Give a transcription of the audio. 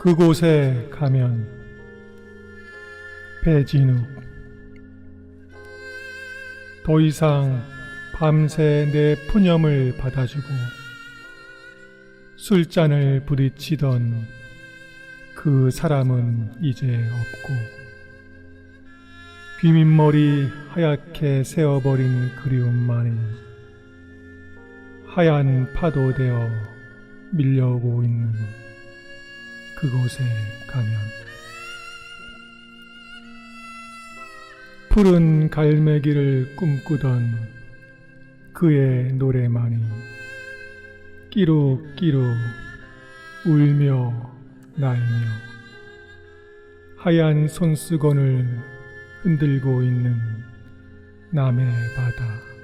그곳에 가면 배진욱 더 이상 밤새 내 푸념을 받아주고 술잔을 부딪히던 그 사람은 이제 없고 귀밑머리 하얗게 세어버린 그리움만이 하얀 파도 되어 밀려오고 있는 그곳에 가면 푸른 갈매기를 꿈꾸던 그의 노래만이 끼룩끼룩 울며 날며 하얀 손수건을 흔들고 있는 남의 바다